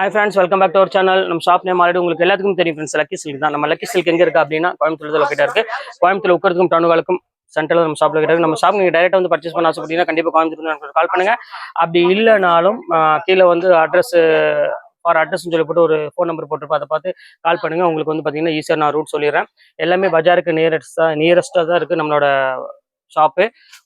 Hi friends welcome back to our channel நம்ம shop name already உங்களுக்கு எல்லாத்துக்கும் தெரியும் ஃப்ரெண்ட்ஸ் லக்கி சில்க் தான். நம்ம லக்கி சில்க் எங்கே இருக்குது அப்படின்னா கோயம்புத்தூர் லொக்கேட்டாக இருக்குது கோயம்புத்தூர் உட்கறதுக்கும் டவுனுகளுக்கும் சென்டரில் நம்ம ஷாப்பில் கிட்ட நம்ம ஷாப் நீங்கள் டேரெக்டாக வந்து பர்ச்சேஸ் பண்ண ஆசைப்பட்டீங்கன்னா கண்டிப்பாக கோயம்புத்தூர் கால் பண்ணுங்க. அப்படி இல்லைனாலும் கீழே வந்து அட்ரஸ் ஃபார் அட்ரஸ்னு சொல்லி போட்டு ஒரு ஃபோன் நம்பர் போட்டுருப்போம். அதை பார்த்து கால் பண்ணுங்கள் உங்களுக்கு வந்து பார்த்தீங்கன்னா ஈஸியாக நான் ரூட் சொல்லிடுறேன். எல்லாமே பஜாருக்கு நியரஸ்டாக நியரஸ்ட்டாக தான் இருக்குது நம்மளோட ஷாப்பு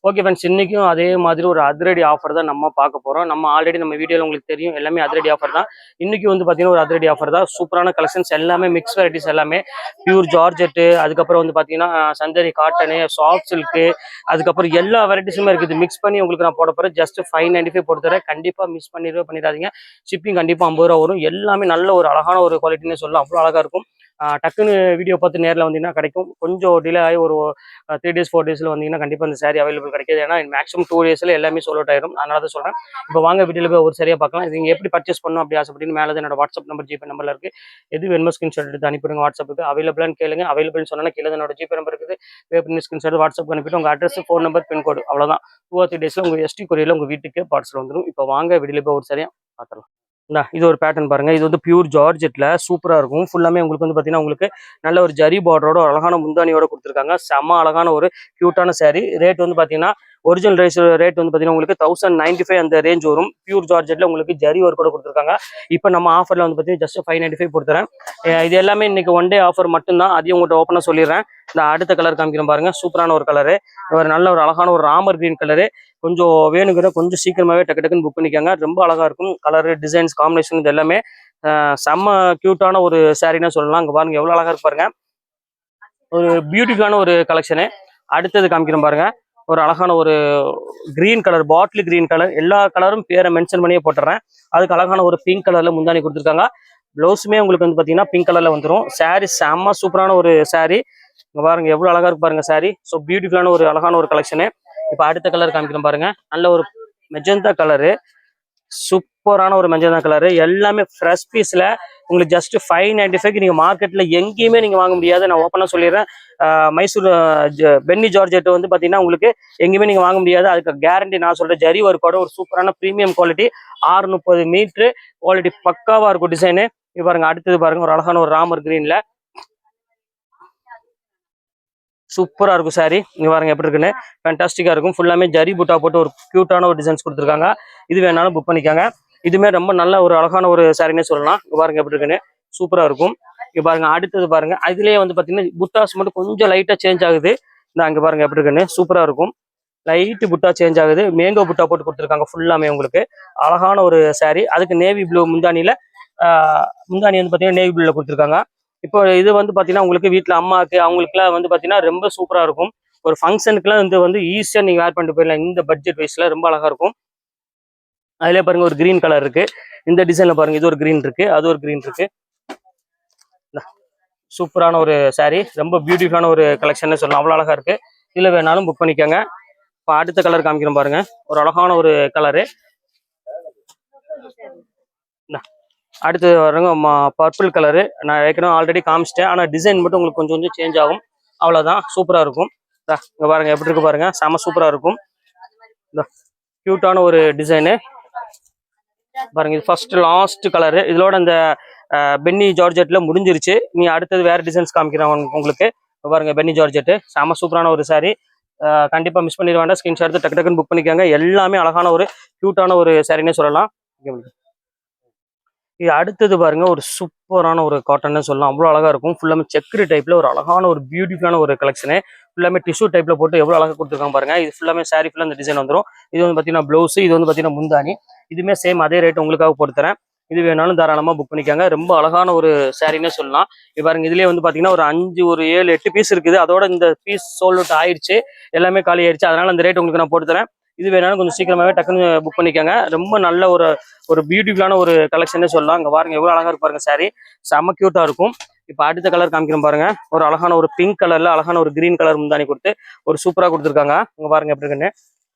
ஓகே ஃப்ரெண்ட்ஸ் இன்றைக்கும் அதே மாதிரி ஒரு அதிரடி ஆஃபர் தான் நம்ம பார்க்க போகிறோம் நம்ம ஆல்ரெடி நம்ம வீடியோவில் உங்களுக்கு தெரியும் எல்லாமே அதிரடி ஆஃபர் தான். இன்னைக்கு வந்து பார்த்தீங்கன்னா ஒரு அதிரடி ஆஃபர் தான். சூப்பரான கலெக்ஷன்ஸ் எல்லாமே மிக்ஸ் வெரைட்டிஸ் எல்லாமே. பியூர் ஜார்ஜெட்டு அதுக்கப்புறம் வந்து பார்த்தீங்கன்னா சந்தரி காட்டனு சாஃப்ட் சில்க்கு அதுக்கப்புறம் எல்லா வெரைட்டிஸுமே இருக்குது. மிக்ஸ் பண்ணி உங்களுக்கு நான் போட போகிறேன் ஜஸ்ட் ஃபைவ் நைன்டி ஃபைவ் போட்டு தரேன். கண்டிப்பாக மிஸ் பண்ணிடவே பண்ணிடாதீங்க. ஷிப்பிங் கண்டிப்பாக ஐம்பது ரூபா வரும். எல்லாமே நல்ல ஒரு அழகான ஒரு குவாலிட்டின்னு சொல்லலாம். அவ்வளோ அழகாக இருக்கும். டக்குன்னு வீடியோ பார்த்து நேரில் வந்தீங்கன்னா கிடைக்கும். கொஞ்சம் டிலே ஆகி ஒரு த்ரீ டேஸ் ஃபோர் டேஸில் வந்தீங்கன்னா கண்டிப்பாக இந்த saree அவைலபிள் கிடைக்காது. ஏன்னா மேக்ஸிமம் டூ டேஸில் எல்லாமே சோல்ட் ஆயிரும். அதனால தான் சொல்கிறேன் இப்போ வாங்க வீடியோவில் போய் ஒரு சரியாக பார்க்கலாம். நீங்கள் எப்படி பர்ச்சேஸ் பண்ணணும் அப்படி ஆசைப்பட்டீங்க மேலே தான் என்னோட வாட்ஸ்அப் நம்பர் ஜிபே நம்பரில் இருக்குது எது வேணுமோ ஸ்கிரீன்ஷாட் எடுத்து அனுப்பிடுங்க வாட்ஸ்அப்புக்கு அவைலபிளான்னு கேளுங்க. அவைலபிள்னு சொன்னால் கீழே என்னோட ஜிபே நம்பர் இருக்குது. வேப்பின் ஸ்கிரீன்ஷாட் வாட்ஸ்அப் அனுப்பிட்டு உங்கள் அட்ரஸ் ஃபோன் நம்பர் பின்கோடு அவ்வளோதான் டூ ஆர் த்ரீ டேஸில் உங்கள் எஸ்டி கொரியரில் உங்கள் வீட்டுக்கு பார்சல் வந்துடும் இப்போ வாங்க வீடியோவில் போய் ஒரு சரியாக பார்த்துடலாம். இந்தா இது ஒரு பேட்டர்ன் பாருங்க. இது வந்து பியூர் ஜார்ஜெட்டில் சூப்பரா இருக்கும். ஃபுல்லாமே உங்களுக்கு வந்து பாத்தீங்கன்னா உங்களுக்கு நல்ல ஒரு ஜரி பார்டரோட அழகான முந்தானியோட கொடுத்துருக்காங்க. செம்ம அழகான ஒரு க்யூட்டான சேரீ ரேட் வந்து பாத்தீங்கன்னா ஒரிஜினல் ரைஸ் ரேட் வந்து பாத்தீங்கன்னா உங்களுக்கு தௌசண்ட் நைன்டி ஃபைவ் அந்த ரேஞ்ச் வரும். பியூர் ஜார்ஜெட்ல உங்களுக்கு ஜரி ஒர்க் கூட கொடுத்துருக்காங்க. இப்போ நம்ம ஆஃபர்ல வந்து பார்த்தீங்கன்னா ஜஸ்ட் ஃபைவ் நைன்டி ஃபைவ் கொடுத்துறேன் இது எல்லாமே இன்னைக்கு ஒன் டே ஆஃபர் மட்டும்தான். அதையும் உங்கள்கிட்ட ஓப்பனாக சொல்லிடுறேன். இந்த அடுத்த கலர் காமிக்கிறோம் பாருங்க. சூப்பரான ஒரு கலரு ஒரு நல்ல ஒரு அழகான ஒரு ராமர் கிரீன் கலரு கொஞ்சம் வேணுங்கிற கொஞ்சம் சீக்கிரமாவே டக்கு டக்குன்னு புக் பண்ணிக்காங்க. ரொம்ப அழகா இருக்கும். கலரு டிசைன்ஸ் காம்பினேஷன் இது எல்லாமே. செம்ம கியூட்டான ஒரு சாரின்னு சொல்லலாம். அங்க பாருங்க எவ்வளவு அழகா இருக்கு பாருங்க. ஒரு பியூட்டிஃபுல்லான ஒரு கலெக்ஷனு அடுத்தது காமிக்கிறோம் பாருங்க. ஒரு அழகான ஒரு green colour bottle green colour எல்லா கலரும் பேரை மென்ஷன் பண்ணியே போட்டுறேன். அதுக்கு அழகான ஒரு பிங்க் கலர்ல முந்தானி கொடுத்துருக்காங்க. ப்ளவுஸுமே உங்களுக்கு வந்து பாத்தீங்கன்னா பிங்க் கலர்ல வந்துடும் சாரீ செம்ம சூப்பரான ஒரு சாரீ இங்கே பாருங்க எவ்வளோ அழகா இருக்கு பாருங்க சாரீ ஸோ பியூட்டிஃபுல்லான ஒரு அழகான ஒரு கலெக்ஷனு இப்போ அடுத்த கலர் காமிக்கிறோம் பாருங்க. நல்ல ஒரு மெஜந்தா கலரு சூப்பரான ஒரு மஞ்சள் தான் கலரு எல்லாமே ஃப்ரெஷ் பீஸ்ல உங்களுக்கு ஜஸ்ட் ஃபைவ் நைன்டி ஃபைவ் நீங்க மார்க்கெட்ல எங்கேயுமே நீங்க வாங்க முடியாது. நான் ஓப்பனாக சொல்லிடுறேன். மைசூர் பென்னி ஜார்ஜெட் வந்து பாத்தீங்கன்னா உங்களுக்கு எங்கேயுமே நீங்க வாங்க முடியாது. அதுக்கு கேரண்டி நான் சொல்கிறேன் ஜரி ஒர்க்கோட ஒரு சூப்பரான ப்ரீமியம் குவாலிட்டி ஆறு முப்பது மீட்ரு குவாலிட்டி பக்காவா இருக்கும் டிசைனு இப்போ பாருங்க அடுத்தது பாருங்க ஒரு அழகான ஒரு ராமர் கிரீன்ல சூப்பராக இருக்கும் சாரி இங்கே பாருங்க எப்படி இருக்குன்னு? ஃபேன்டாஸ்டிக்காக இருக்கும். ஃபுல்லாமே ஜரி புட்டா போட்டு ஒரு க்யூட்டான ஒரு டிசைன்ஸ் கொடுத்துருக்காங்க. இது வேணாலும் புக் பண்ணிக்காங்க. இதுமே ரொம்ப நல்ல ஒரு அழகான ஒரு சாரினே சொல்லலாம். இங்கே பாருங்க எப்படி இருக்குன்னு? சூப்பராக இருக்கும். இங்கே பாருங்க அடுத்தது பாருங்க. அதுலேயே வந்து பார்த்தீங்கன்னா புட்டாஸ் மட்டும் கொஞ்சம் லைட்டாக சேஞ்ச் ஆகுது. இந்த அங்கே பாருங்க எப்படி இருக்குன்னு? சூப்பராக இருக்கும். லைட்டு புட்டா சேஞ்ச் ஆகுது. மேங்கோ புட்டா போட்டு கொடுத்துருக்காங்க ஃபுல்லாமே உங்களுக்கு. அழகான ஒரு saree. அதுக்கு நேவி ப்ளூ முந்தானியில் முந்தானி வந்து பார்த்தீங்கன்னா நேவி ப்ளூவில் கொடுத்துருக்காங்க. இப்போ இது வந்து பாத்தீங்கன்னா உங்களுக்கு வீட்டில் அம்மாக்கு அவங்களுக்குலாம் வந்து பாத்தீங்கன்னா ரொம்ப சூப்பரா இருக்கும். ஒரு ஃபங்க்ஷனுக்குலாம் வந்து வந்து ஈஸியாக நீங்க வேர் பண்ணிட்டு போயிடலாம். இந்த பட்ஜெட் வைஸ்ல ரொம்ப அழகா இருக்கும். அதுல பாருங்க ஒரு கிரீன் கலர் இருக்கு. இந்த டிசைன்ல பாருங்க இது ஒரு கிரீன் இருக்கு அது ஒரு கிரீன் இருக்கு. சூப்பரான ஒரு சாரீ ரொம்ப பியூட்டிஃபுல்லான ஒரு கலெக்ஷன் சொல்லலாம். அவ்வளோ அழகா இருக்கு. இதுல வேணாலும் புக் பண்ணிக்கோங்க. இப்போ அடுத்த கலர் காமிக்கிறோம் பாருங்க. ஒரு அழகான ஒரு கலரு அடுத்தது வரங்க பர்பிள் கலரு நான் ஏற்கனவே ஆல்ரெடி காமிச்சிட்டேன். ஆனால் டிசைன் மட்டும் உங்களுக்கு கொஞ்சம் கொஞ்சம் சேஞ்ச் ஆகும். அவ்வளோதான் சூப்பராக இருக்கும். இந்தா, பாருங்க எப்படி இருக்கு பாருங்க. செம சூப்பராக இருக்கும். க்யூட்டான ஒரு டிசைனு பாருங்க இது ஃபர்ஸ்ட் லாஸ்ட் கலரு இதோட இந்த பென்னி ஜார்ஜெட்ல முடிஞ்சிருச்சு. நீ அடுத்தது வேற டிசைன்ஸ் காமிக்கிறேன் உங்களுக்கு. பாருங்க பென்னி ஜார்ஜெட்டு செம சூப்பரான ஒரு சாரி கண்டிப்பாக கண்டிப்பா மிஸ் பண்ணிட வேண்டாம். ஸ்கிரீன்ஷாட் எடுத்து டக்கு டக்குன்னு புக் பண்ணிக்கோங்க. எல்லாமே அழகான ஒரு க்யூட்டான ஒரு சாரின்னே சொல்லலாம். இது அடுத்தது பாருங்க ஒரு சூப்பரான ஒரு காட்டன் சொல்லலாம். அவ்வளோ அழகா இருக்கும். ஃபுல்லாமே செக்கரி டைப்ல ஒரு அழகான ஒரு பியூட்டிஃபுல்லான ஒரு கலெக்ஷனு ஃபுல்லாமே டிஷ்யூ டைப்ல போட்டு எவ்வளோ அழகா கொடுத்துருக்காங்க பாருங்க. இது ஃபுல்லாமே சாரி ஃபுல்லாக அந்த டிசைன் வந்துடும் இது வந்து பார்த்தீங்கன்னா ப்ளவுஸ் இது வந்து பார்த்தீங்கன்னா முந்தானி இதுமே சேம் அதே ரேட் உங்களுக்காக போட்டுத்தரேன் இது வேணாலும் தாராளமா புக் பண்ணிக்காங்க. ரொம்ப அழகான ஒரு சாரின்னே சொல்லலாம். இது பாருங்க இதுலயே வந்து பாத்தீங்கன்னா ஒரு அஞ்சு ஒரு ஏழு எட்டு பீஸ் இருக்குது. அதோட இந்த பீஸ் சோல்ட் ஆயிடுச்சு. எல்லாமே காலி ஆயிடுச்சு. அதனால அந்த ரேட் உங்களுக்கு நான் போட்டுத்தரேன் இது வேணாலும் கொஞ்சம் சீக்கிரமாவே டக்குன்னு புக் பண்ணிக்கோங்க. ரொம்ப நல்ல ஒரு ஒரு பியூட்டிஃபுல்லான ஒரு கலெக்ஷனே சொல்லலாம். அங்கே பாருங்க எவ்வளோ அழகா இருப்பாருங்க சாரி செம்ம க்யூட்டாக இருக்கும். இப்போ அடுத்த கலர் காமிக்கிறோம் பாருங்க. ஒரு அழகான ஒரு பிங்க் கலர்ல அழகான ஒரு கிரீன் கலர் முந்தானி கொடுத்து ஒரு சூப்பராக கொடுத்துருக்காங்க. அங்கே பாருங்க எப்படி இருக்குன்னு.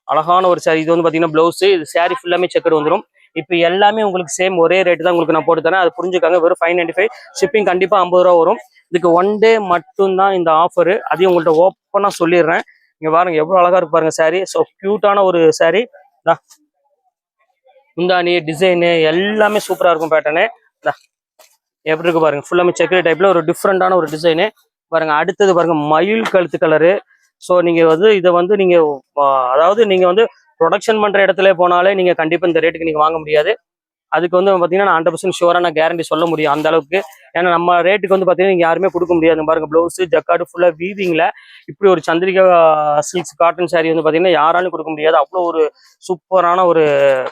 அழகான ஒரு சாரி இது வந்து பார்த்தீங்கன்னா பிளவுஸ் இது சாரி ஃபுல்லாமே செக்கடு வந்துடும் இப்போ எல்லாமே உங்களுக்கு சேம் ஒரே ரேட்டு தான் உங்களுக்கு நான் போட்டு தரேன். அது புரிஞ்சுக்காங்க. வெறும் ஃபைவ் நைன்டி ஃபைவ் ஷிப்பிங் கண்டிப்பாக ஐம்பது ரூபா வரும். இதுக்கு ஒன் டே மட்டும்தான் இந்த ஆஃபரு அதையும் உங்கள்கிட்ட ஓப்பனாக சொல்லிடுறேன். இங்க பாருங்க எவ்வளவு அழகா இருக்கு பாருங்க saree. ஸோ கியூட்டான ஒரு சாரி முந்தானி டிசைனு எல்லாமே சூப்பரா இருக்கும் பேட்டர்னு எப்படி இருக்கு பாருங்க ஃபுல்லாமே செக்கரி டைப்ல ஒரு டிஃப்ரெண்டான ஒரு டிசைனு பாருங்க அடுத்தது பாருங்க மயில் கழுத்து கலரு ஸோ நீங்க வந்து இதை வந்து நீங்க அதாவது நீங்க வந்து ப்ரொடக்ஷன் பண்ற இடத்துல போனாலே நீங்க கண்டிப்பா இந்த ரேட்டுக்கு நீங்க வாங்க முடியாது. அதுக்கு வந்து பாத்தீங்கன்னா ஹண்ட்ரட் பர்சன்ட் ஷுவரா நான் கேரண்டி சொல்ல முடியும் அந்த அளவுக்கு. ஏன்னா நம்ம ரேட்டுக்கு வந்து பாத்தீங்கன்னா நீங்க யாருமே கொடுக்க முடியாது. பாருங்க ப்ளவுஸு ஜக்காடு ஃபுல்லா வீவிங்ல இப்படி ஒரு சந்திரிகா சில்க்ஸ் காட்டன் saree வந்து பாத்தீங்கன்னா யாராலும் கொடுக்க முடியாது. அவ்வளோ ஒரு சூப்பரான ஒரு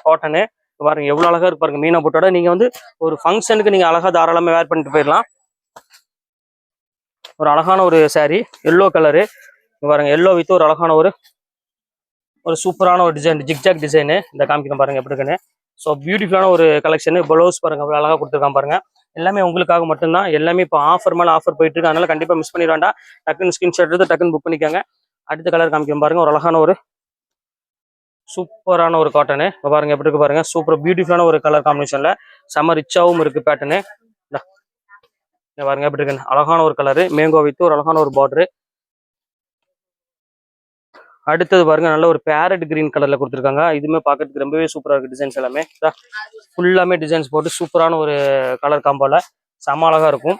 காட்டனு பாருங்க எவ்வளோ அழகா இருக்கு பாருங்க மீனா போட்டோட. நீங்க வந்து ஒரு ஃபங்க்ஷனுக்கு நீங்க அழகா தாராளமா வேர் பண்ணிட்டு போயிடலாம். ஒரு அழகான ஒரு saree எல்லோ கலரு பாருங்க எல்லோ வித் ஒரு அழகான ஒரு ஒரு சூப்பரான ஒரு டிசைன் ஜிக்ஜாக் டிசைனு இந்த காமிக்கிறேன் பாருங்க எப்படி இருக்குன்னு. ஸோ பியூட்டிஃபுல்லான ஒரு கலெக்ஷன் ப்ளவுஸ் பாருங்க அவ்வளோ அழகாக கொடுத்துருக்கான் பாருங்க. எல்லாமே உங்களுக்காக மட்டும்தான். எல்லாமே இப்போ ஆஃபர் மேல ஆஃபர் போயிட்டு இருக்கு அதனால கண்டிப்பா மிஸ் பண்ணிட வேண்டாம் டக்குன்னு ஸ்கிரீன்ஷாட் எடுத்து டக்குன்னு புக் பண்ணிக்கோங்க. அடுத்த கலர் காமிக்கும் பாருங்க. ஒரு அழகான ஒரு சூப்பரான ஒரு காட்டனு பாருங்க எப்படி இருக்கு பாருங்க. சூப்பர் பியூட்டிஃபுல்லான ஒரு கலர் காம்பினேஷன்ல செம ரிச்சாவும் இருக்கு பேட்டர்னு பாருங்க எப்படி இருக்குன்னு. அழகான ஒரு கலரு மேங்கோ வித்து ஒரு அழகான ஒரு பார்டரு அடுத்தது பாருங்க நல்ல ஒரு பேரட் கிரீன் கலர்ல கொடுத்துருக்காங்க. இதுவுமே பாக்கிறதுக்கு ரொம்பவே சூப்பரா இருக்கு டிசைன்ஸ் எல்லாமே. ஃபுல்லாமே டிசைன்ஸ் போட்டு சூப்பரான ஒரு கலர் காம்போல செம அழகா இருக்கும்.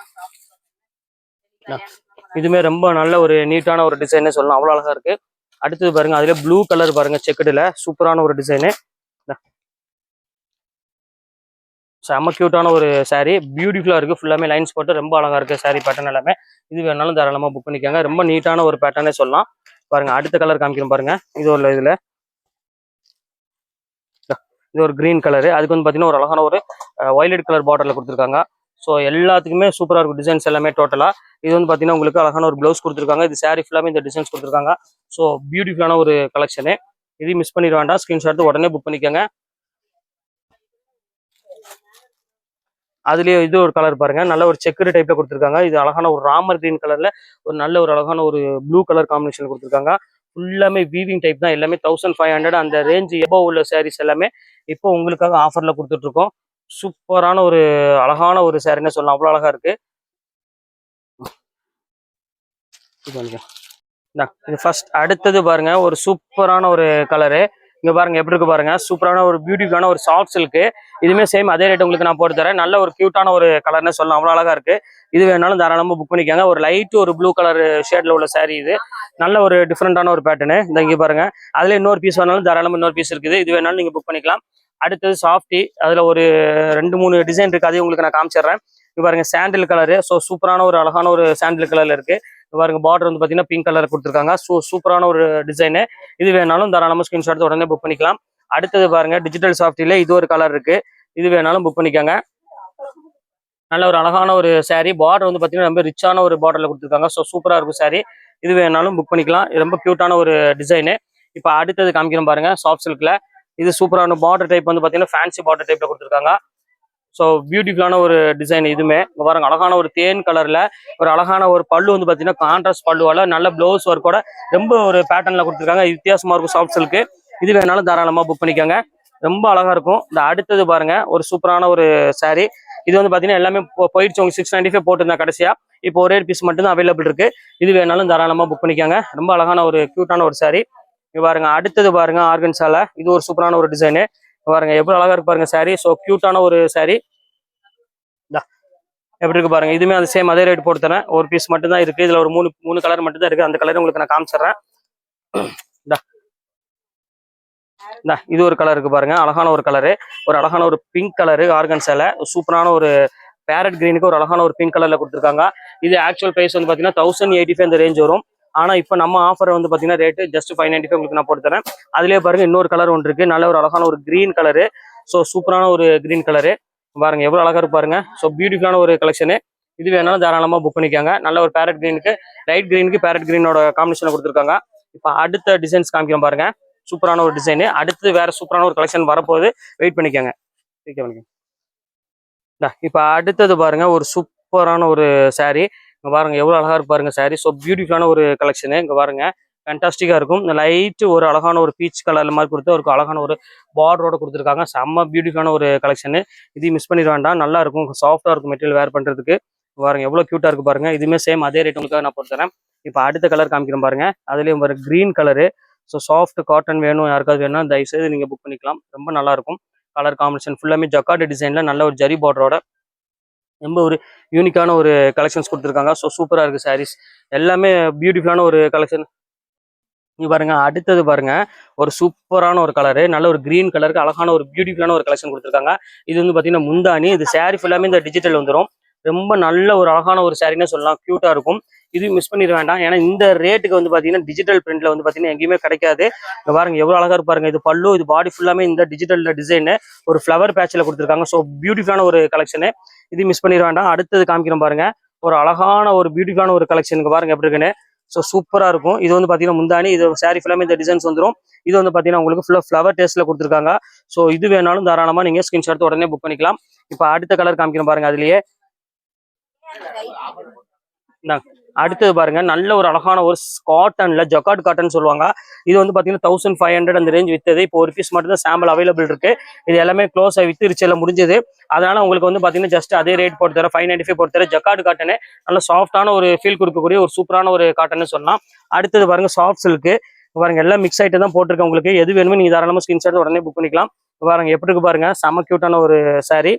இதுமே ரொம்ப நல்ல ஒரு நீட்டான ஒரு டிசைனே சொல்லலாம். அவ்வளோ அழகா இருக்கு. அடுத்தது பாருங்க அதுல ப்ளூ கலர் பாருங்க செக்குடுல சூப்பரான ஒரு டிசைனு செம கியூட்டான ஒரு சாரீ பியூட்டிஃபுல்லா இருக்கு. ஃபுல்லாமே லைன்ஸ் போட்டு ரொம்ப அழகா இருக்கு சாரீ பேட்டர்ன் எல்லாமே. இது வேணாலும் தாராளமா புக் பண்ணிக்கோங்க. ரொம்ப நீட்டான ஒரு பேட்டர்னே சொல்லலாம். பாருங்க அடுத்த கலர் காமிக்கிறோம் பாருங்க. இது ஒரு இதுல. இது ஒரு கிரீன் கலரு அதுக்கு வந்து பாத்தீங்கன்னா ஒரு அழகான ஒரு வயலட் கலர் பார்டர்ல கொடுத்துருக்காங்க. ஸோ எல்லாத்துக்குமே சூப்பரா இருக்கும் டிசைன்ஸ் எல்லாமே டோட்டலா இது வந்து பாத்தீங்கன்னா உங்களுக்கு அழகான ஒரு ப்ளவுஸ் கொடுத்துருக்காங்க. இது சாரி ஃபுல்லாமே இந்த டிசைன்ஸ் கொடுத்துருக்காங்க. ஸோ பியூட்டிஃபுல்லான ஒரு கலெக்ஷனு இது மிஸ் பண்ணிட வேண்டாம். ஸ்கிரீன்ஷாட் உடனே புக் பண்ணிக்கோங்க. அதுலயே இது ஒரு கலர் பாருங்க. நல்ல ஒரு செக்குடு டைப்ல கொடுத்துருக்காங்க. இது அழகான ஒரு ராமர் கிரீன் கலர்ல ஒரு நல்ல ஒரு அழகான ஒரு ப்ளூ கலர் காம்பினேஷன் கொடுத்துருக்காங்க. ஃபுல்லாமே வீவிங் டைப் தான். எல்லாமே தௌசண்ட் ஃபைவ் ஹண்ட்ரட் அந்த ரேஞ்ச் எபோ உள்ள சாரீஸ் எல்லாமே இப்போ உங்களுக்காக ஆஃபர்ல கொடுத்துட்டு இருக்கோம் சூப்பரான ஒரு அழகான ஒரு சாரின்னு சொல்லலாம். அவ்வளோ அழகா இருக்கு. இது ஃபர்ஸ்ட் அடுத்தது பாருங்க. ஒரு சூப்பரான ஒரு கலரு இங்க பாருங்க எப்படி இருக்கு பாருங்க. சூப்பரான ஒரு பியூட்டிஃபுல்லான ஒரு சாஃப்ட் சில்க்கு இதுவுமே சேம் அதே ரேட் உங்களுக்கு நான் போட்டு தரேன். நல்ல ஒரு கியூட்டான ஒரு கலர்னு சொல்லலாம். அவ்வளோ அழகா இருக்கு. இது வேணாலும் தாராளமா புக் பண்ணிக்கோங்க. ஒரு லைட் ஒரு ப்ளூ கலர் ஷேட்ல உள்ள சாரீ இது. நல்ல ஒரு டிஃப்ரெண்டான ஒரு பேட்டர்னு இந்த இங்க பாருங்க. அதுல இன்னொரு பீஸ் வேணாலும் தாராளமா இன்னொரு பீஸ் இருக்குது. இது வேணாலும் நீங்க புக் பண்ணிக்கலாம். அடுத்தது சாஃப்டி அதுல ஒரு ரெண்டு மூணு டிசைன் இருக்கு. அதையும் உங்களுக்கு நான் காமிச்சிடுறேன். இது பாருங்க சாண்டில் கலரு ஸோ சூப்பரான ஒரு அழகான ஒரு சாண்டில் கலர்ல இருக்கு. பாருங்க பார்டர் வந்து பாத்தீங்கன்னா பிங்க் கலர் கொடுத்துருக்காங்க. ஸோ சூப்பரான ஒரு டிசைனு இது வேணாலும் தாராளமா ஸ்கிரீன்ஷாட் உடனே புக் பண்ணிக்கலாம். அடுத்தது பாருங்க டிஜிட்டல் சாஃப்டில இது ஒரு கலர் இருக்கு. இது வேணாலும் புக் பண்ணிக்கோங்க. நல்ல ஒரு அழகான ஒரு saree. பார்டர் வந்து பாத்தீங்கன்னா ரொம்ப ரிச்சான ஒரு பார்டர்ல கொடுத்துருக்காங்க. ஸோ சூப்பரா இருக்கும் saree. இது வேணாலும் புக் பண்ணிக்கலாம். ரொம்ப க்யூட்டான ஒரு டிசைனு இப்போ அடுத்தது காமிக்கிறோம் பாருங்க சாஃப்ட் சில்க்ல இது சூப்பரான பார்டர் டைப் வந்து பாத்தீங்கன்னா ஃபேன்சி பார்டர் டைப்ல கொடுத்துருக்காங்க. ஸோ பியூட்டிஃபுல்லான ஒரு டிசைன் இதுவுமே இங்க பாருங்க அழகான ஒரு தேன் கலர்ல ஒரு அழகான ஒரு பல்லு வந்து பாத்தீங்கன்னா கான்ட்ராஸ்ட் பல்லுவால நல்ல ப்ளவுஸ் ஒர்க்கோட ரொம்ப ஒரு பேட்டர்ன்ல கொடுத்துருக்காங்க. வித்தியாசமாக வித்தியாசமா இருக்கும் சாஃப்ட் சில்க்கு இது வேணாலும் தாராளமா புக் பண்ணிக்கோங்க. ரொம்ப அழகா இருக்கும். இந்த அடுத்தது பாருங்க ஒரு சூப்பரான ஒரு saree. இது வந்து பாத்தீங்கன்னா எல்லாமே போயிடுச்சு. உங்களுக்கு சிக்ஸ் நைன்டி ஃபைவ் போட்டிருந்தேன் கடைசியா. இப்போ ஒரே பீஸ் மட்டும் தான் அவைலபிள் இருக்கு. இது வேணாலும் தாராளமா புக் பண்ணிக்கோங்க. ரொம்ப அழகான ஒரு க்யூட்டான ஒரு saree. பாருங்க அடுத்தது பாருங்க ஆர்கன்ஸால இது ஒரு சூப்பரான ஒரு டிசைனு பாருங்க எவ்வளவு அழகா இருக்கு பாருங்க saree. ஸோ கியூட்டான ஒரு இந்தா, எப்படி இருக்கு பாருங்க இதுவுமே அது சேம் அதே ரேட் போட்டு தரேன். ஒரு பீஸ் மட்டும் தான் இருக்கு. இதுல ஒரு மூணு மூணு கலர் மட்டும் தான் இருக்கு. அந்த கலர் உங்களுக்கு நான் காமிச்சிடுறேன். இது ஒரு கலர் இருக்கு பாருங்க அழகான ஒரு கலரு ஒரு அழகான ஒரு பிங்க் கலரு ஆர்கன்ஸால சூப்பரான ஒரு பேரட் கிரீனுக்கு ஒரு அழகான ஒரு பிங்க் கலர்ல கொடுத்துருக்காங்க. இது ஆக்சுவல் பிரைஸ் வந்து பாத்தீங்கன்னா தௌசண்ட் எயிட்டி ஃபைவ் இந்த ரேஞ்ச் வரும். ஆனா இப்போ நம்ம ஆஃபர் வந்து பாத்தீங்கன்னா rate just five ninety five உங்களுக்கு நான் போட்டு தரேன். பாருங்க இன்னொரு கலர் ஒன்று இருக்கு. நல்ல ஒரு அழகான ஒரு கிரீன் கலரு ஸோ சூப்பரான ஒரு கிரீன் கலரு பாருங்க எவ்வளோ அழகா இருக்கு பாருங்க. ஸோ பியூட்டிஃபுல்லான ஒரு கலெக்ஷனு இது வேணாலும் தாராளமா புக் பண்ணிக்காங்க. நல்ல ஒரு பேரட் கிரீனுக்கு லைட் கிரீனுக்கு பேரட் கிரீனோட காம்பினேஷன் கொடுத்துருக்காங்க. இப்போ அடுத்த டிசைன்ஸ் காமிக்கிறோம் பாருங்க. சூப்பரான ஒரு டிசைனு அடுத்து வேற சூப்பரான ஒரு கலெக்ஷன் வரப்போகுது. வெயிட் பண்ணிக்கோங்க. ஓகே பண்ணிக்கோங்க. இப்போ அடுத்தது பாருங்க ஒரு சூப்பரான ஒரு சாரீ இங்கே பாருங்க எவ்வளோ அழகா இருக்கு பாருங்க ஸோ பியூட்டிஃபுல்லான ஒரு கலெக்ஷனு இங்கே பாருங்க ஃபேண்டாஸ்டிக்கா இருக்கும். லைட்டு ஒரு அழகான ஒரு பீச் கலர்ல மாதிரி கொடுத்து ஒரு அழகான ஒரு பார்டரோட கொடுத்துருக்காங்க. செம்ம பியூட்டிஃபுல்லான ஒரு கலெக்ஷனு இதையும் மிஸ் பண்ணிட வேண்டாம். நல்லா இருக்கும். சாஃப்டா இருக்கும் மெட்டீரியல் வேர் பண்றதுக்கு. பாருங்க எவ்வளோ க்யூட்டாக இருக்குது பாருங்க. இதுவுமே சேம் அதே ரேட் உங்களுக்காக நான் பொறுத்துறேன் இப்போ அடுத்த கலர் காமிக்கிறேன் பாருங்க. அதுலயும் ஒரு green colour so soft cotton வேணும் யாருக்காவது வேணும் தயவுசெய்து நீங்க புக் பண்ணிக்கலாம். ரொம்ப நல்லாயிருக்கும் கலர் காம்பினேஷன் ஃபுல்லாமே ஜக்காட் டிசைன்ல நல்ல ஒரு ஜரி பார்டரோட ரொம்ப ஒரு யூனிக்கான ஒரு கலெக்ஷன்ஸ் கொடுத்துருக்காங்க. ஸோ சூப்பராக இருக்குது சாரீஸ் எல்லாமே பியூட்டிஃபுல்லான ஒரு கலெக்ஷன் இங்க பாருங்க அடுத்தது பாருங்க ஒரு சூப்பரான ஒரு கலரு நல்ல ஒரு கிரீன் கலருக்கு அழகான ஒரு பியூட்டிஃபுல்லான ஒரு கலெக்ஷன் கொடுத்துருக்காங்க. இது வந்து பார்த்தீங்கன்னா முந்தானி இது சாரீ ஃபுல்லாமே இந்த டிஜிட்டல் வந்துடும் ரொம்ப நல்ல ஒரு அழகான ஒரு சாரின்னு சொல்லலாம். க்யூட்டாக இருக்கும். இது மிஸ் பண்ணிட வேண்டாம். ஏன்னா இந்த ரேட்டுக்கு வந்து பார்த்தீங்கன்னா டிஜிட்டல் பிரிண்ட்ல வந்து பார்த்தீங்கன்னா எங்கேயுமே கிடைக்காது. இங்கே பாருங்க எவ்வளோ அழகா இருப்பாருங்க இது பல்லு இது பாடி ஃபுல்லாமே இந்த டிஜிட்டல் டிசைனு ஒரு ஃப்ளவர் பேட்சில் கொடுத்துருக்காங்க. ஸோ பியூட்டிஃபுல்லான ஒரு கலெக்ஷனு இது மிஸ் பண்ணிட வேண்டாம். அடுத்தது காமிக்கிறோம் பாருங்க. ஒரு அழகான ஒரு பியூட்டிஃபுல்லான ஒரு கலெக்ஷனுக்கு பாருங்க எப்படி இருக்குன்னு. ஸோ சூப்பராக இருக்கும். இது வந்து பார்த்தீங்கன்னா முந்தானி இது சாரி ஃபுல்லாமே இந்த டிசைன்ஸ் வந்துடும் இது வந்து பார்த்தீங்கன்னா உங்களுக்கு ஃபுல்லாக ஃப்ளவர் டேஸ்ட்டில் கொடுத்துருக்காங்க. ஸோ இது வேணாலும் தாராளமாக நீங்கள் ஸ்கிரீன்ஷாட் உடனே புக் பண்ணிக்கலாம். இப்போ அடுத்த கலர் காமிக்கிறோம் பாருங்க அதுலேயே. இந்தாங்க. அடுத்தது பாருங்க நல்ல ஒரு அழகான ஒரு காட்டன்ல ஜக்காட் காட்டன் சொல்லுவாங்க. இது வந்து பாத்தீங்கன்னா தௌசண்ட் ஃபைவ் ஹண்ட்ரட் அந்த ரேஞ்ச் வித்தது. இப்போ ஒரு பீஸ் மட்டும் தான் சாம்பிள் அவைலபிள் இருக்கு. இது எல்லாமே க்ளோஸ் ஆகி வித்து எல்லாம் முடிஞ்சது. அதனால உங்களுக்கு வந்து பாத்தீங்கன்னா ஜஸ்ட் அதே ரேட் போட்டு தர ஃபைவ் நைன்டி ஃபைவ் போட்டு தர ஜக்காட் காட்டனு நல்ல சாஃப்டான ஒரு ஃபீல் கொடுக்கக்கூடிய ஒரு சூப்பரான ஒரு காட்டன்னு சொல்லலாம். அடுத்தது பாருங்க சாஃப்ட் சில்க்கு பாருங்க எல்லாம் மிக்ஸ் ஆயிட்டு தான் போட்டிருக்கேன் உங்களுக்கு. எது வேணுமோ நீங்க தாராளமா ஸ்கிரீன்ஷாட் உடனே புக் பண்ணிக்கலாம். பாருங்க எப்படி இருக்கு பாருங்க. செம கியூட்டான ஒரு சாரி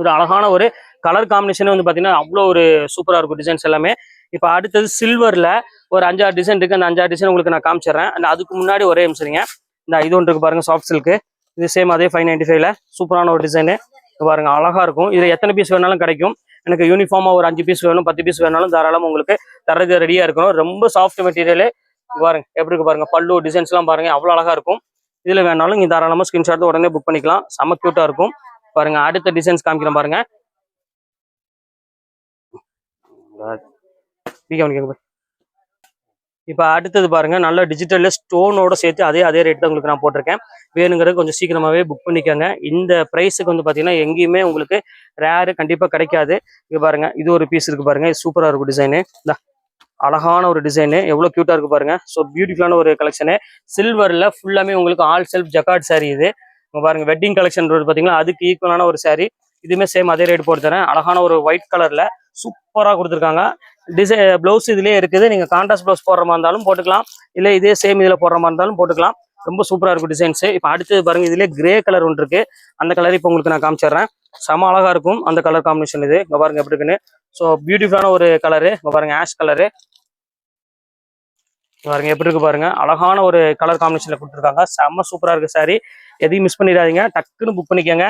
ஒரு அழகான ஒரு கலர் காம்பினேஷனே வந்து பாத்தீங்கன்னா அவ்வளோ ஒரு சூப்பரா இருக்கும் டிசைன்ஸ் எல்லாமே. இப்போ அடுத்தது சில்வர்ல ஒரு அஞ்சாறு டிசைன் இருக்கு. அந்த அஞ்சாறு டிசைன் உங்களுக்கு நான் காமிச்சிடுறேன். அந்த அதுக்கு முன்னாடி ஒரே நிமிஷம் இந்த இது ஒன்று இருக்கு பாருங்க சாஃப்ட் சில்க்கு இது சேம் அதே ஃபைவ் நைன்டி ஃபைவ்ல சூப்பரான ஒரு டிசைனு பாருங்க அழகா இருக்கும். இது எத்தனை பீஸ் வேணாலும் கிடைக்கும். எனக்கு யூனிஃபார்மா ஒரு அஞ்சு பீஸ் வேணும் பத்து பீஸ் வேணாலும் தாராளமாக உங்களுக்கு தரது ரெடியா இருக்கணும். ரொம்ப சாஃப்ட் மெட்டீரியலு பாருங்க எப்படி இருக்கு பாருங்க பல்லு டிசைன்ஸ் எல்லாம் பாருங்க அவ்வளவு அழகா இருக்கும். இதுல வேணாலும் நீங்கள் தாராளமா ஸ்கிரீன்ஷாட் உடனே புக் பண்ணிக்கலாம். செம க்யூட்டாக இருக்கும். பாருங்க அடுத்த டிசைன்ஸ் காமிக்கிறேன் பாருங்க. இப்போ அடுத்தது பாருங்க நல்ல டிஜிட்டல்ல ஸ்டோனோட சேர்த்து அதே அதே ரேட் தான் உங்களுக்கு நான் போட்டிருக்கேன். வேணுங்கிறது கொஞ்சம் சீக்கிரமாவே புக் பண்ணிக்கோங்க. இந்த ப்ரைஸுக்கு வந்து பார்த்தீங்கன்னா எங்கேயுமே உங்களுக்கு ரேரு கண்டிப்பாக கிடைக்காது. இங்க பாருங்க இது ஒரு பீஸ் இருக்கு பாருங்க இது சூப்பராக இருக்கும் டிசைனு இந்த அழகான ஒரு டிசைனு எவ்வளோ க்யூட்டாக இருக்கு பாருங்க. ஸோ பியூட்டிஃபுல்லான ஒரு கலெக்ஷனு சில்வரில் ஃபுல்லாமே உங்களுக்கு ஆல் செல்ஃப் ஜக்கார்ட் சாரி இது. இங்க பாருங்க வெட்டிங் கலெக்ஷன் பார்த்தீங்களா அதுக்கு ஈக்குவலான ஒரு சாரீ இதுவுமே சேம் அதே ரேட் போட்டு தரேன். அழகான ஒரு ஒயிட் கலர்ல சூப்பராக கொடுத்துருக்காங்க. டிசை ப்ளவுஸ் இதுலயே இருக்குது. நீங்க கான்ட்ராஸ்ட் ப்ளவுஸ் போடுற மாதிரி இருந்தாலும் போட்டுக்கலாம். இல்லை இதே சேம் இதில் போடுற மாதிரி இருந்தாலும் போட்டுக்கலாம். ரொம்ப சூப்பராக இருக்கும் டிசைன்ஸ் இப்போ அடுத்தது பாருங்க இதுலயே கிரே கலர் ஒன்று இருக்கு. அந்த கலர் இப்போ உங்களுக்கு நான் காமிச்சிடுறேன். செம அழகா இருக்கும் அந்த கலர் காம்பினேஷன் இது. இங்கே பாருங்க எப்படி இருக்குன்னு. ஸோ பியூட்டிஃபுல்லான ஒரு கலரு இங்கே பாருங்க ஆஷ் கலரு பாருங்க எப்படி இருக்கு பாருங்க. அழகான ஒரு கலர் காம்பினேஷன்ல கொடுத்துருக்காங்க. செம்ம சூப்பரா இருக்கு சாரி எதையும் மிஸ் பண்ணிடாதீங்க. டக்குன்னு புக் பண்ணிக்கோங்க.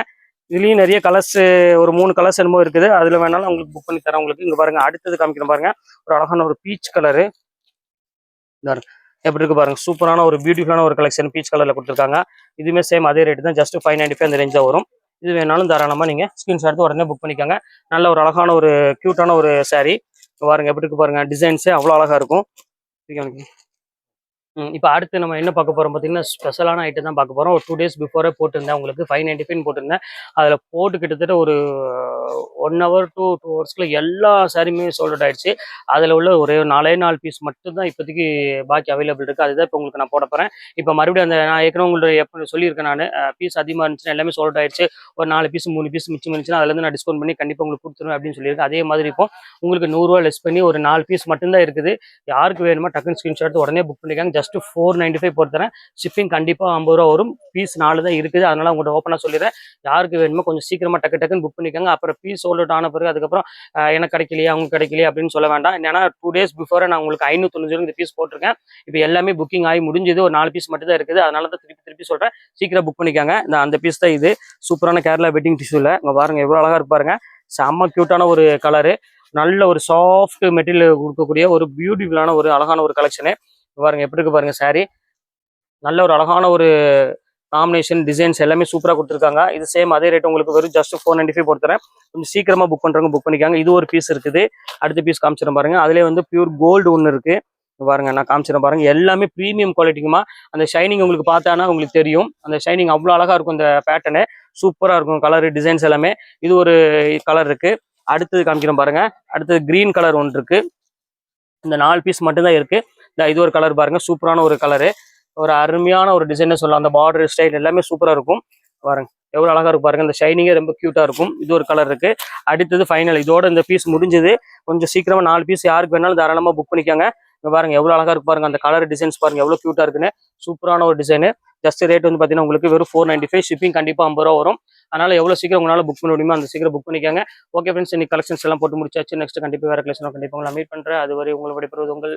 இதுலயும் நிறைய கலர்ஸ் ஒரு மூணு கலர்ஸ் என்னமோ இருக்குது. அதுல வேணாலும் உங்களுக்கு புக் பண்ணி தரேன் உங்களுக்கு. இங்க பாருங்க அடுத்தது காமிக்கிறேன் பாருங்க. ஒரு அழகான ஒரு பீச் கலரு எப்படி இருக்கு பாருங்க. சூப்பரான ஒரு பியூட்டிஃபுல்லான ஒரு கலெக்ஷன் பீச் கலர்ல கொடுத்துருக்காங்க. இதுவுமே சேம் அதே ரேட்டு தான். ஜஸ்ட் ஃபைவ் நைன்டி ஃபைவ் அந்த ரேஞ்ச் வரும். இது வேணாலும் தாராளமா நீங்க ஸ்கிரீன்ஷாட் எடுத்து உடனே புக் பண்ணிக்கோங்க. நல்ல ஒரு அழகான ஒரு க்யூட்டான ஒரு சாரீ பாருங்க எப்படி இருக்கு பாருங்க. டிசைன்ஸே அவ்வளோ அழகா இருக்கும். இப்போ அடுத்து நம்ம என்ன பார்க்க போகிறோம் பார்த்தீங்கன்னா ஸ்பெஷலான ஐட்டம் தான் பார்க்க போகிறோம் ஒரு டூ டேஸ் பிஃபோரே போட்டிருந்தேன். உங்களுக்கு ஃபைவ் நைன்டி ஃபைன் போட்டிருந்தேன். அதில் போட்டு கிட்டத்தட்ட ஒரு ஒன் ஹவர் டூ டூ ஹவர்ஸ்க்குள்ள எல்லா சாரியுமே சோல்ட் அவுட் ஆயிடுச்சு. அதில் உள்ள ஒரே ஒரு நாலே நாலு பீஸ் மட்டும் தான் இப்போதைக்கு பாக்கி அவைலபிள் இருக்குது அதுதான் இப்போ உங்களுக்கு நான் போட போகிறேன் இப்போ மறுபடியும் அந்த நான் ஏற்கனவே உங்களுடைய எப்போ சொல்லியிருக்கேன் நான். பீஸ் அதிகமாக இருந்துச்சுன்னா எல்லாமே சோல்ட் ஆயிடுச்சு. ஒரு நாலு பீஸ் மூணு பீஸ் மிச்சம் இருந்துச்சுன்னா அதுலேருந்து நான் டிஸ்கவுண்ட் பண்ணி கண்டிப்பாக உங்களுக்கு கொடுத்துருவேன் அப்படின்னு சொல்லியிருக்கேன். அதே மாதிரி இப்போ உங்களுக்கு நூறுரூவா லெஸ் பண்ணி ஒரு நாலு பீஸ் மட்டும்தான் இருக்குது. யாருக்கு வேணுமோ டக்குன்னு ஸ்க்ரீன்ஷாட் உடனே புக் பண்ணிக்காங்க. ஜஸ்ட் ஃபோர் நைன்டி ஃபைவ் போட்டுறேன் ஷிப்பிங் கண்டிப்பாக ஐம்பது ரூபா வரும். பீஸ் நாலு தான் இருக்குது. அதனால் உங்கள்கிட்ட ஓப்பனாக சொல்லிடுறேன். யாருக்கு வேணுமோ கொஞ்சம் சீக்கிரமாக டக்கு டக்குன்னு புக் பண்ணிக்கோங்க. அப்புறம் பீஸ் சோல்ட் அவுட் ஆன பிறகு அதுக்கப்புறம் எனக்கு கிடைக்கலையா அவங்க கிடைக்கலையா அப்படின்னு சொல்ல வேண்டாம். ஏன்னா டூ டேஸ் பிஃபோர் நான் உங்களுக்கு ஐநூத்தொண்ணூறு இந்த பீஸ் போட்டிருக்கேன். இப்போ எல்லாமே புக்கிங் ஆகி முடிஞ்சது. ஒரு நாலு பீஸ் மட்டும் தான் இருக்குது. அதனால தான் திருப்பி திருப்பி சொல்கிறேன் சீக்கிரம் புக் பண்ணிக்கோங்க. இந்த அந்த பீஸ் தான் இது. சூப்பரான கேரளா வெட்டிங் டிஷ்யூவில் இங்க பாருங்க எவ்வளோ அழகா இருப்பாருங்க செம்ம க்யூட்டான ஒரு கலரு நல்ல ஒரு சாஃப்ட் மெட்டீரியல் கொடுக்கக்கூடிய ஒரு பியூட்டிஃபுல்லான ஒரு அழகான ஒரு கலெக்ஷனு பாருங்க எப்படி இருக்கு பாருங்க சாரி நல்ல ஒரு அழகான ஒரு காம்பினேஷன் டிசைன்ஸ் எல்லாமே சூப்பராக கொடுத்துருக்காங்க. இது சேம் அதே ரேட் உங்களுக்கு வெறும் ஜஸ்ட் ஃபோர் நைன்டி ஃபைவ் போட்டுறேன் கொஞ்சம் சீக்கிரமா புக் பண்ணுறவங்க புக் பண்ணிக்காங்க. இது ஒரு பீஸ் இருக்குது. அடுத்த பீஸ் காமிச்சிடும் பாருங்க. அதுலேயே வந்து பியூர் கோல்டு ஒன்று இருக்கு. பாருங்க நான் காமிச்சிடும் பாருங்க. எல்லாமே ப்ரீமியம் குவாலிட்டிக்குமா அந்த ஷைனிங் உங்களுக்கு பார்த்தானா உங்களுக்கு தெரியும். அந்த ஷைனிங் அவ்வளோ அழகா இருக்கும் இந்த பேட்டர்னு சூப்பரா இருக்கும் கலரு டிசைன்ஸ் எல்லாமே. இது ஒரு கலர் இருக்கு. அடுத்தது காமிக்கிறோம் பாருங்க. அடுத்தது கிரீன் கலர் ஒன்று இருக்கு. இந்த நாலு பீஸ் மட்டும்தான் இருக்கு. இந்த இது ஒரு கலர் பாருங்க. சூப்பரான ஒரு கலரு ஒரு அருமையான ஒரு டிசைன் சொல்லலாம். அந்த பார்டர் ஸ்டைல் எல்லாமே சூப்பரா இருக்கும். பாருங்க. எவ்வளோ அழகா இருக்கும் பாருங்க. இந்த ஷைனிங்கே ரொம்ப க்யூட்டாக இருக்கும். இது ஒரு கலர் இருக்கு. அடுத்தது ஃபைனல் இதோட இந்த பீஸ் முடிஞ்சது. கொஞ்சம் சீக்கிரமா நாலு பீஸ் யாருக்கு வேணாலும் தாராளமாக புக் பண்ணிக்கோங்க. இங்கே பாருங்க. எவ்வளோ அழகா இருக்கு பாருங்க. அந்த கலர் டிசைன்ஸ் பாருங்க. எவ்வளவு க்யூட்டாக இருக்குன்னு. சூப்பரான ஒரு டிசைன் ஜஸ்ட் ரேட் வந்து பார்த்தீங்கன்னா உங்களுக்கு வெறும் ஃபோர் நைன்ட்டி ஃபைவ் ஷிப்பிங் கண்டிப்பா ஐம்பது ரூபா வரும். அதனால எவ்வளவு சீக்கிரம் உங்களால புக் பண்ண முடியுமோ அந்த சீக்கிரம் புக் பண்ணிக்கோங்க. ஓகே ஃப்ரெண்ட்ஸ் இன்னைக்கு கலெக்ஷன்ஸ் எல்லாம் போட்டு முடிச்சாச்சு. நெக்ஸ்ட் கண்டிப்பாக வேறு கலெக்ஷன் கண்டிப்பாக உங்களை மீட் பண்ணுறேன் அது வரை உங்களை விடைபெறுவது உங்கள்